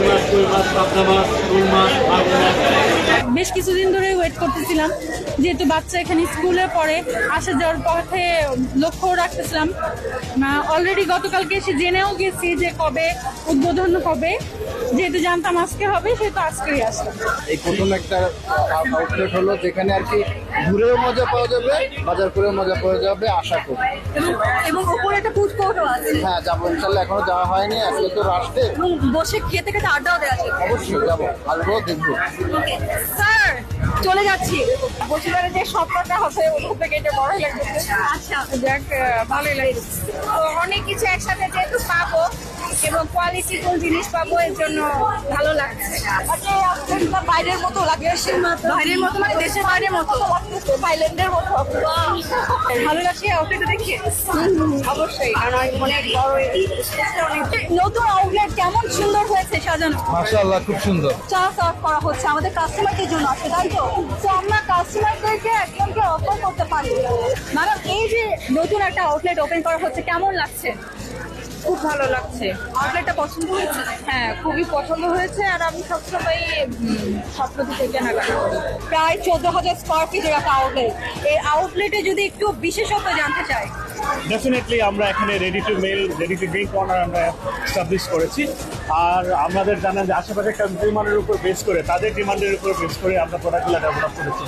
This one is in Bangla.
মাছ কই মাছ পাবদা মাছ রুই মাছ মাগুর মাছ বেশ কিছুদিন ধরে ওয়েট করতেছিলাম। যেহেতু বাচ্চা এখানে স্কুলে পড়ে আসা যাওয়ার পথে লক্ষ্য রাখতেছিলাম। অলরেডি গতকালকে এসে জেনেও গেছি যে কবে উদ্বোধন হবে। যেহেতু জানতাম আজকে হবে সেহেতু আজকেই আসলাম। এই প্রথম একটা আউটলেট হলো যেখানে আর কি ঘুরেও মজা পাওয়া যাবে বাজার করেও মজা পাওয়া যাবে আশা করি। এবং এবং উপরে একটা ফুড কোর্টও আছে। হ্যাঁ যাব ইনশাল্লাহ এখনও যাওয়া হয়নি আজকে তো রাস্টে বসে খেতে খেতে আড্ডাও দেওয়া আছে অবশ্যই যাব ভালো দেখব। চলে যাচ্ছি। বসিরহাটে যে স্বপ্নটা হবে ওখান থেকে এটা বড় লাগছে আচ্ছা। যাক ভালোই লাগছে তো অনেক কিছু একসাথে যেহেতু পাবো এবং কোয়ালিটি কোন জিনিস পাবো এর জন্য ভালো লাগছে। আচ্ছা বাইরের মতো লাগে। বাইরের মতো মানে দেশের বাইরের মতো। থাইল্যান্ডের মতো। ভালো লাগছে দেখে? অবশ্যই কারণ অনেক বড় অনেক নতুন সাজানো। মাশাআল্লাহ খুব সুন্দর। চা সার্ভ করা হচ্ছে আমাদের কাস্টমারদের জন্য আছে তাই তো? তো আমরা কাস্টমারদেরকে একজনকে অফার করতে পারি। ম্যাডাম এই যে নতুন একটা আউটলেট ওপেন করা হচ্ছে কেমন লাগছে? খুব ভালো লাগছে। আউটলেটটা পছন্দ হয়েছে? হ্যাঁ খুবই পছন্দ হয়েছে আর আমি সবসময় স্বপ্ন থেকে কেনাকাটা করি। প্রায় চোদ্দ হাজার স্কোয়ার ফিটের একটা আউটলেট এই আউটলেটে যদি একটু বিশেষত্ব জানতে চাই। ডেফিনেটলি আমরা এখানে ready to meal ready to drink corner আমরা স্টাবলিশ করেছি। আর আমাদের জানেন যে আশেপাশে একটা ডিমান্ডের উপর বেস করে তাদের ডিমান্ডের উপর বেস করে আমরা প্রোডাক্টগুলো ডেভেলপ করেছি